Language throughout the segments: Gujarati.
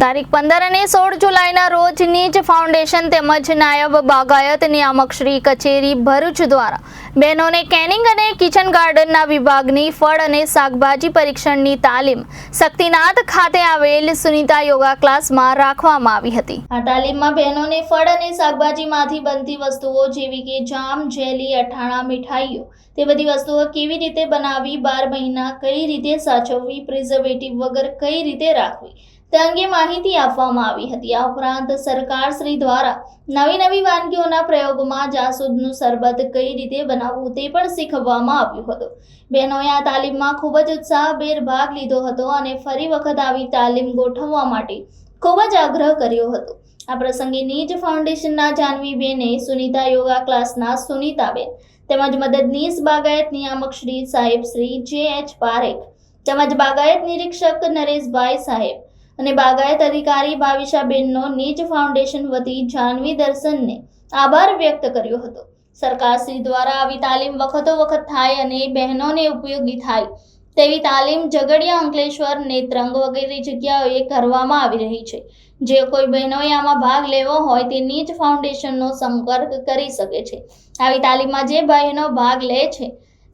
તારીખ પંદર અને સોળ જુલાઈના રોજ નીચ ફાઉન્ડેશન તેમજ નાયબ બાગાયત નિયામક શ્રી કચેરી ભરૂચ દ્વારા બહેનોને કેનિંગ અને કિચન ગાર્ડનના વિભાગની ફળ અને શાકભાજી પરીક્ષણની તાલીમ શક્તિનાથ ખાતે આવેલ સુનિતા યોગા ક્લાસમાં રાખવામાં આવી હતી. આ તાલીમમાં બહેનોને ફળ અને શાકભાજીમાંથી બનતી વસ્તુઓ જેવી કે જામ, જેલી અઠાણા મીઠાઈઓ તે બધી વસ્તુઓ કેવી રીતે બનાવવી, બાર મહિના કઈ રીતે સાચવવી પ્રિઝર્વેટિવ વગર કઈ રીતે રાખવી તે અંગે માહિતી આપવામાં આવી હતી. આ ઉપરાંત સરકાર શ્રી દ્વારા નવી નવી વાનગીઓના પ્રયોગમાં જાસૂદનું શરબત કઈ રીતે બનાવવું તે પણ શીખવવામાં આવ્યું હતું. બહેનોએ આ તાલીમમાં ખૂબ જ ઉત્સાહભેર ભાગ લીધો હતો અને ફરી વખત આવી તાલીમ ગોઠવવા માટે ખૂબ જ આગ્રહ કર્યો હતો. આ પ્રસંગે નીજ ફાઉન્ડેશનના જાનવીબેને સુનિતા યોગા ક્લાસના સુનિતાબેન તેમજ મદદનીશ બાગાયત નિયામક શ્રી સાહેબ શ્રી જે એચ પારેખ તેમજ બાગાયત નિરીક્ષક નરેશભાઈ સાહેબ અને બાગાયત અધિકારી ભાવિશાબેનનો નીચ ફાઉન્ડેશન વતી જાનવી દર્શનને આભાર વ્યક્ત કર્યો હતો. સરકારશ્રી દ્વારા આવી તાલીમ વખતો વખત થાય અને બહેનોને ઉપયોગી થાય તેવી તાલીમ ઝઘડિયા અંકલેશ્વર નેત્રંગ વગેરે જગ્યાઓએ કરવામાં આવી રહી છે. જે કોઈ બહેનોએ આમાં ભાગ લેવો હોય તે નીચ ફાઉન્ડેશનનો સંપર્ક કરી શકે છે. આવી તાલીમમાં જે બહેનો ભાગ લે છે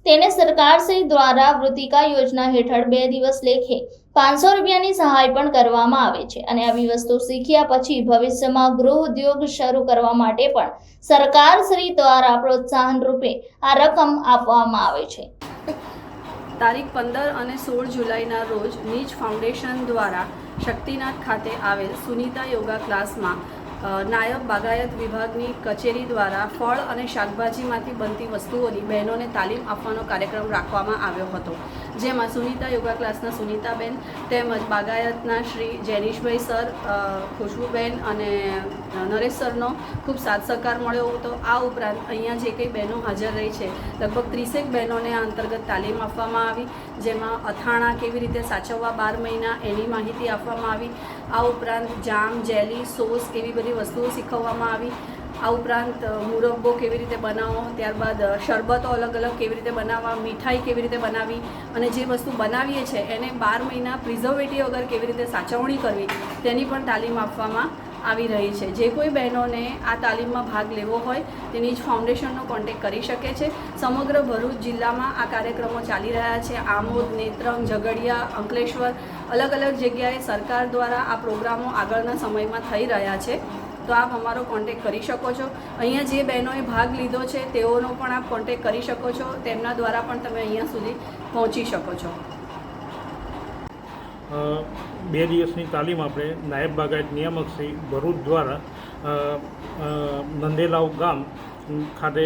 તેને સરકારશ્રી દ્વારા વૃત્તિકા યોજના હેઠળ બે દિવસ લેખે પાંચસો રૂપિયાની સહાય પણ કરવામાં આવે છે. અને આવી વસ્તુ શીખ્યા પછી ભવિષ્યમાં ગૃહ ઉદ્યોગ શરૂ કરવા માટે પણ સરકારશ્રી દ્વારા પ્રોત્સાહન રૂપે આ રકમ આપવામાં આવે છે. તારીખ પંદર અને સોળ જુલાઈના રોજ નીચ ફાઉન્ડેશન દ્વારા શક્તિનાથ ખાતે આવેલ સુનિતા યોગા ક્લાસમાં નાયબ બાગાયત વિભાગની કચેરી દ્વારા ફળ અને શાકભાજીમાંથી બનતી વસ્તુઓની બહેનોને તાલીમ આપવાનો કાર્યક્રમ રાખવામાં આવ્યો હતો. જેમાં સુનિતા યોગા ક્લાસના સુનિતાબેન તેમજ બાગાયતના શ્રી જેનીશભાઈ સર ખુશ્બુબેન અને નરેશ સરનો ખૂબ સાથ સહકાર મળ્યો હતો. આ ઉપરાંત અહીંયા જે કંઈ બહેનો હાજર રહી છે, લગભગ ત્રીસેક બહેનોને આ અંતર્ગત તાલીમ આપવામાં આવી, જેમાં અથાણા કેવી રીતે સાચવવા બાર મહિના એની માહિતી આપવામાં આવી, આ ઉપરાંત જામ, જેલી, સોસ એવી બધી વસ્તુઓ શીખવવામાં આવી. આ ઉપરાંત મુરબ્બો કેવી રીતે બનાવો, ત્યારબાદ શરબતો અલગ અલગ કેવી રીતે બનાવવા, મીઠાઈ કેવી રીતે બનાવી અને જે વસ્તુ બનાવીએ છીએ એને બાર મહિના પ્રિઝર્વેટિવ વગર કેવી રીતે સાચવણી કરવી, તેની પણ તાલીમ આપવામાં આવી રહી છે. જે કોઈ બહેનોને આ તાલીમમાં ભાગ લેવો હોય તેની જ ફાઉન્ડેશનનો કોન્ટેક કરી શકે છે. સમગ્ર ભરૂચ જિલ્લામાં આ કાર્યક્રમો ચાલી રહ્યા છે. આમોદ, નેત્રંગ, ઝઘડિયા, અંકલેશ્વર અલગ અલગ જગ્યાએ સરકાર દ્વારા આ પ્રોગ્રામો આગળના સમયમાં થઈ રહ્યા છે. તો આપ અમારો કોન્ટેક કરી શકો છો. અહીંયા જે બહેનોએ ભાગ લીધો છે તેઓનો પણ આપ કોન્ટેક કરી શકો છો. તેમના દ્વારા પણ તમે અહીંયા સુધી પહોંચી શકો છો. બે દિવસની તાલીમ આપણે નાયબ બાગાયત નિયામક શ્રી ભરૂચ દ્વારા નંદેલાવ ગામ ખાતે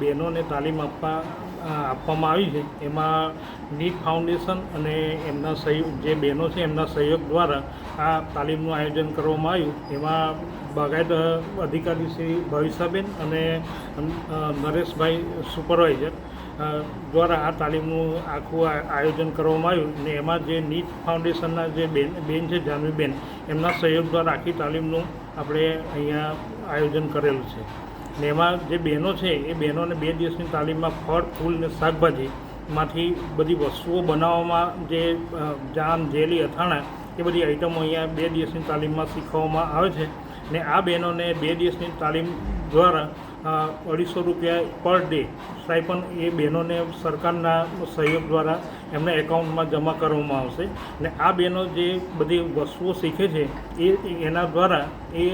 બહેનોને તાલીમ આપવા આપવામાં આવી છે. એમાં નીટ ફાઉન્ડેશન અને એમના સહયોગ જે બહેનો છે એમના સહયોગ દ્વારા આ તાલીમનું આયોજન કરવામાં આવ્યું. એમાં બાગાયત અધિકારી શ્રી ભવિષ્યાબેન અને નરેશભાઈ સુપરવાઇઝર દ્વારા આ તાલીમનું આખું આયોજન કરવામાં આવ્યું ને એમાં જે નીટ ફાઉન્ડેશનના જે બેન બેન છે જાનવીબેન એમના સહયોગ દ્વારા આખી તાલીમનું આપણે અહીંયા આયોજન કરેલું છે. ને એમાં જે બહેનો છે, એ બહેનોને બે દિવસની તાલીમમાં ફળ, ફૂલ ને શાકભાજીમાંથી બધી વસ્તુઓ બનાવવામાં જે જામ, જેલી, અથાણા એ બધી આઈટમો અહીંયા બે દિવસની તાલીમમાં શીખવવામાં આવે છે. ને આ બહેનોને બે દિવસની તાલીમ દ્વારા અઢીસો રૂપિયા પર ડે. સ્ટાઇપન એ બહેનોને સરકારના સહયોગ દ્વારા એમના એકાઉન્ટમાં જમા કરવામાં આવશે. ને આ બહેનો જે બધી વસ્તુઓ શીખે છે, એ એના દ્વારા એ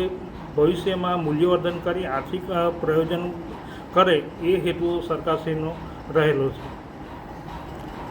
ભવિષ્યમાં મૂલ્યવર્ધન કરી આર્થિક પ્રયોજન કરે એ હેતુ સરકારશ્રીનો રહેલો છે.